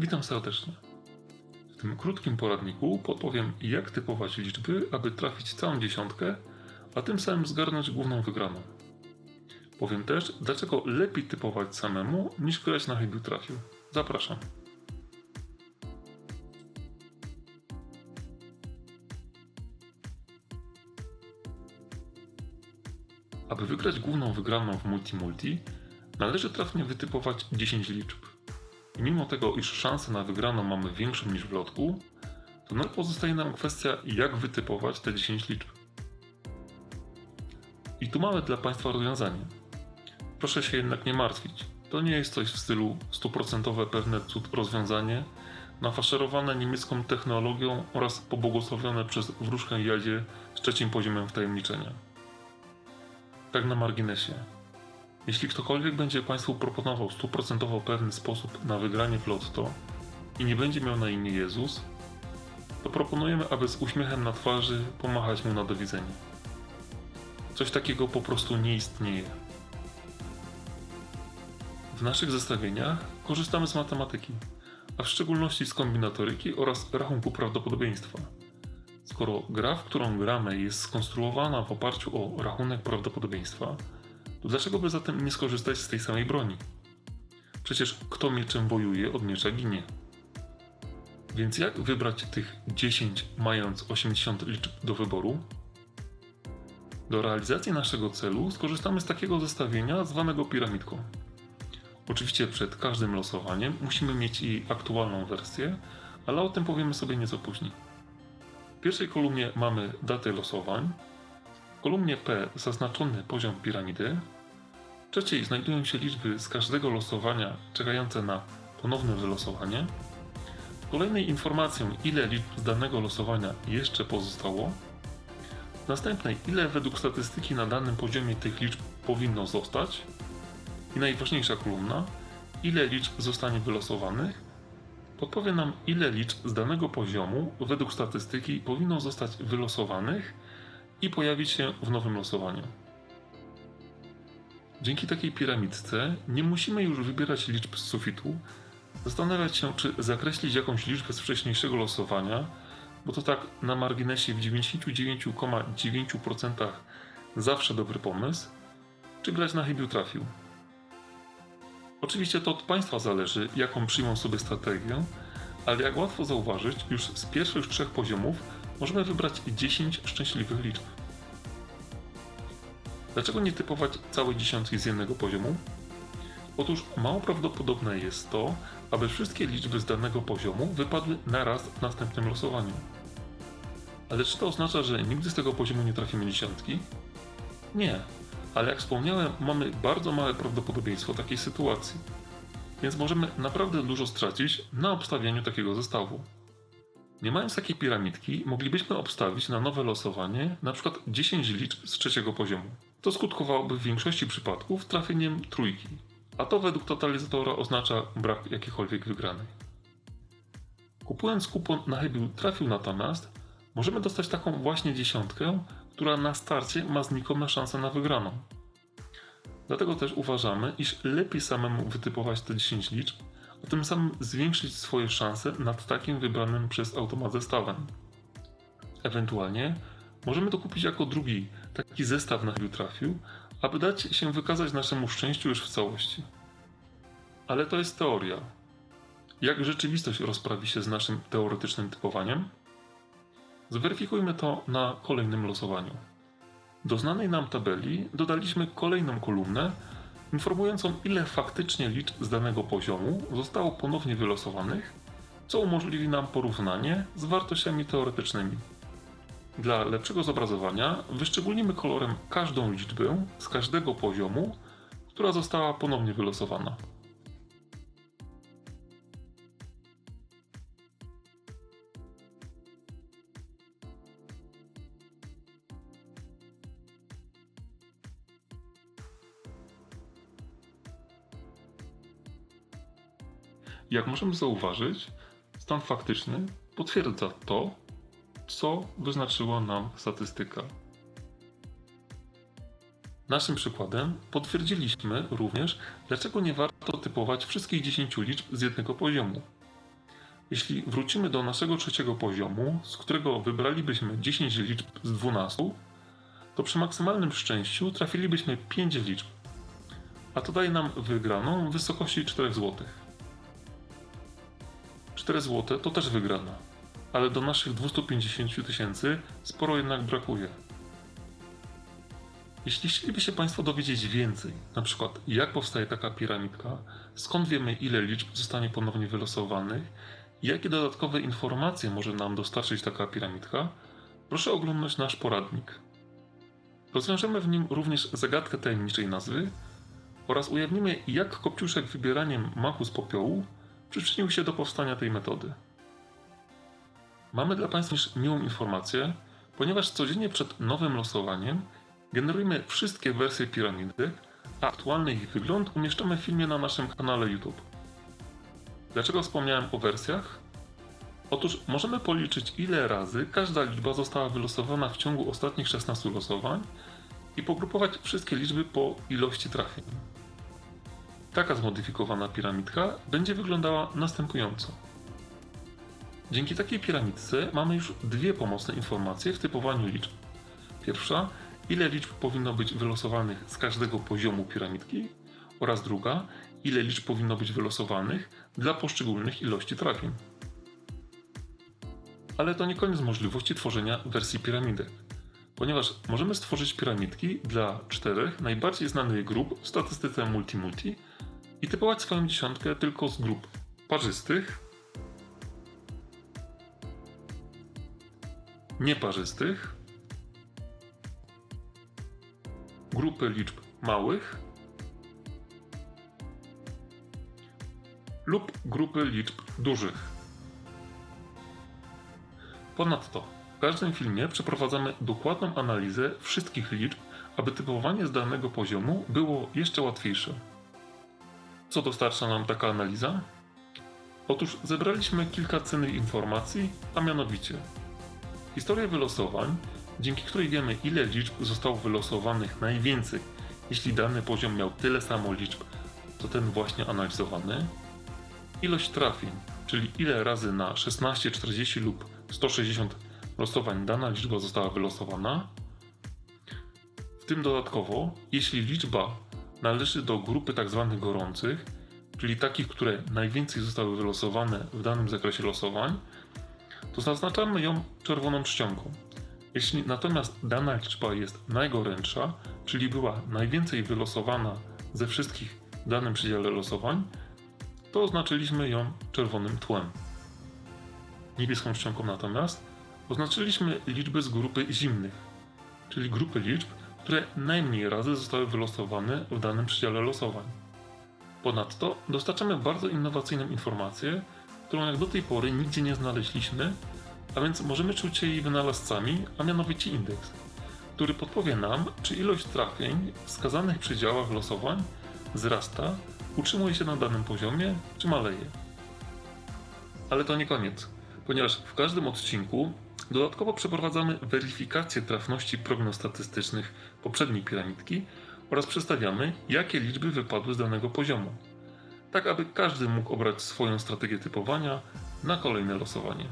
Witam serdecznie. W tym krótkim poradniku podpowiem, jak typować liczby, aby trafić całą dziesiątkę, a tym samym zgarnąć główną wygraną. Powiem też, dlaczego lepiej typować samemu, niż grać na chybił trafił. Zapraszam. Aby wygrać główną wygraną w multi-multi, należy trafnie wytypować 10 liczb. I mimo tego, iż szanse na wygraną mamy większą niż w lotku, to nadal pozostaje nam kwestia, jak wytypować te 10 liczb. I tu mamy dla Państwa rozwiązanie. Proszę się jednak nie martwić. To nie jest coś w stylu stuprocentowe pewne cud rozwiązanie, nafaszerowane niemiecką technologią oraz pobłogosławione przez wróżkę Jadzie z trzecim poziomem wtajemniczenia. Tak na marginesie. Jeśli ktokolwiek będzie Państwu proponował stuprocentowo pewny sposób na wygranie w lotto i nie będzie miał na imię Jezus, to proponujemy, aby z uśmiechem na twarzy pomachać mu na do widzenia. Coś takiego po prostu nie istnieje. W naszych zestawieniach korzystamy z matematyki, a w szczególności z kombinatoryki oraz rachunku prawdopodobieństwa. Skoro gra, w którą gramy, jest skonstruowana w oparciu o rachunek prawdopodobieństwa, to dlaczego by zatem nie skorzystać z tej samej broni? Przecież kto mieczem wojuje, od miecza ginie. Więc jak wybrać tych 10 mając 80 liczb do wyboru? Do realizacji naszego celu skorzystamy z takiego zestawienia zwanego piramidką. Oczywiście przed każdym losowaniem musimy mieć jej aktualną wersję, ale o tym powiemy sobie nieco później. W pierwszej kolumnie mamy datę losowań, w kolumnie P zaznaczony poziom piramidy, w trzeciej znajdują się liczby z każdego losowania czekające na ponowne wylosowanie, w kolejnej informację ile liczb z danego losowania jeszcze pozostało, w następnej ile według statystyki na danym poziomie tych liczb powinno zostać. I najważniejsza kolumna ile liczb zostanie wylosowanych. Podpowie nam ile liczb z danego poziomu według statystyki powinno zostać wylosowanych i pojawić się w nowym losowaniu. Dzięki takiej piramidce nie musimy już wybierać liczb z sufitu, zastanawiać się, czy zakreślić jakąś liczbę z wcześniejszego losowania, bo to tak na marginesie w 99,9% zawsze dobry pomysł, czy grać na chybił trafił. Oczywiście to od Państwa zależy, jaką przyjmą sobie strategię, ale jak łatwo zauważyć, już z pierwszych trzech poziomów możemy wybrać 10 szczęśliwych liczb. Dlaczego nie typować całej dziesiątki z jednego poziomu? Otóż mało prawdopodobne jest to, aby wszystkie liczby z danego poziomu wypadły naraz w następnym losowaniu. Ale czy to oznacza, że nigdy z tego poziomu nie trafimy dziesiątki? Nie, ale jak wspomniałem, mamy bardzo małe prawdopodobieństwo takiej sytuacji, więc możemy naprawdę dużo stracić na obstawianiu takiego zestawu. Nie mając takiej piramidki, moglibyśmy obstawić na nowe losowanie np. 10 liczb z trzeciego poziomu. To skutkowałoby w większości przypadków trafieniem trójki, a to według totalizatora oznacza brak jakiejkolwiek wygranej. Kupując kupon na chybił trafił natomiast, możemy dostać taką właśnie dziesiątkę, która na starcie ma znikome szanse na wygraną. Dlatego też uważamy, iż lepiej samemu wytypować te 10 liczb, a tym samym zwiększyć swoje szanse nad takim wybranym przez automat zestawem. Ewentualnie możemy to kupić jako drugi, taki zestaw na chybił trafił, aby dać się wykazać naszemu szczęściu już w całości. Ale to jest teoria. Jak rzeczywistość rozprawi się z naszym teoretycznym typowaniem? Zweryfikujmy to na kolejnym losowaniu. Do znanej nam tabeli dodaliśmy kolejną kolumnę informującą ile faktycznie liczb z danego poziomu zostało ponownie wylosowanych, co umożliwi nam porównanie z wartościami teoretycznymi. Dla lepszego zobrazowania wyszczególnimy kolorem każdą liczbę z każdego poziomu, która została ponownie wylosowana. Jak możemy zauważyć, stan faktyczny potwierdza to, co wyznaczyła nam statystyka. Naszym przykładem potwierdziliśmy również, dlaczego nie warto typować wszystkich 10 liczb z jednego poziomu. Jeśli wrócimy do naszego trzeciego poziomu, z którego wybralibyśmy 10 liczb z 12, to przy maksymalnym szczęściu trafilibyśmy 5 liczb, a to daje nam wygraną w wysokości 4 zł. 4 zł to też wygrana, ale do naszych 250 000 tysięcy sporo jednak brakuje. Jeśli chcieliby się Państwo dowiedzieć więcej, na przykład jak powstaje taka piramidka, skąd wiemy ile liczb zostanie ponownie wylosowanych jakie dodatkowe informacje może nam dostarczyć taka piramidka, proszę oglądać nasz poradnik. Rozwiążemy w nim również zagadkę tajemniczej nazwy oraz ujawnimy jak Kopciuszek wybieraniem machu z popiołu przyczynił się do powstania tej metody. Mamy dla Państwa też miłą informację, ponieważ codziennie przed nowym losowaniem generujemy wszystkie wersje piramidek, a aktualny ich wygląd umieszczamy w filmie na naszym kanale YouTube. Dlaczego wspomniałem o wersjach? Otóż możemy policzyć ile razy każda liczba została wylosowana w ciągu ostatnich 16 losowań i pogrupować wszystkie liczby po ilości trafień. Taka zmodyfikowana piramidka będzie wyglądała następująco. Dzięki takiej piramidce mamy już dwie pomocne informacje w typowaniu liczb. Pierwsza, ile liczb powinno być wylosowanych z każdego poziomu piramidki oraz druga, ile liczb powinno być wylosowanych dla poszczególnych ilości trafień. Ale to nie koniec możliwości tworzenia wersji piramidek, ponieważ możemy stworzyć piramidki dla czterech najbardziej znanych grup w statystyce multi-multi i typować swoją dziesiątkę tylko z grup parzystych, nieparzystych, grupy liczb małych lub grupy liczb dużych. Ponadto w każdym filmie przeprowadzamy dokładną analizę wszystkich liczb, aby typowanie z danego poziomu było jeszcze łatwiejsze. Co dostarcza nam taka analiza? Otóż zebraliśmy kilka cennych informacji, a mianowicie historię wylosowań, dzięki której wiemy ile liczb zostało wylosowanych najwięcej, jeśli dany poziom miał tyle samo liczb, to ten właśnie analizowany, ilość trafień, czyli ile razy na 16, 40 lub 160 losowań dana liczba została wylosowana, w tym dodatkowo, jeśli liczba należy do grupy tzw. gorących, czyli takich, które najwięcej zostały wylosowane w danym zakresie losowań, to zaznaczamy ją czerwoną czcionką. Jeśli natomiast dana liczba jest najgorętsza, czyli była najwięcej wylosowana ze wszystkich w danym przedziale losowań, to oznaczyliśmy ją czerwonym tłem. Niebieską czcionką natomiast oznaczyliśmy liczby z grupy zimnych, czyli grupy liczb, które najmniej razy zostały wylosowane w danym przedziale losowań. Ponadto dostarczamy bardzo innowacyjną informację, którą jak do tej pory nigdzie nie znaleźliśmy, a więc możemy czuć się jej wynalazcami, a mianowicie indeks, który podpowie nam, czy ilość trafień w wskazanych przedziałach losowań wzrasta, utrzymuje się na danym poziomie, czy maleje. Ale to nie koniec, ponieważ w każdym odcinku dodatkowo przeprowadzamy weryfikację trafności prognostatystycznych poprzedniej piramidki oraz przedstawiamy, jakie liczby wypadły z danego poziomu, tak aby każdy mógł obrać swoją strategię typowania na kolejne losowanie.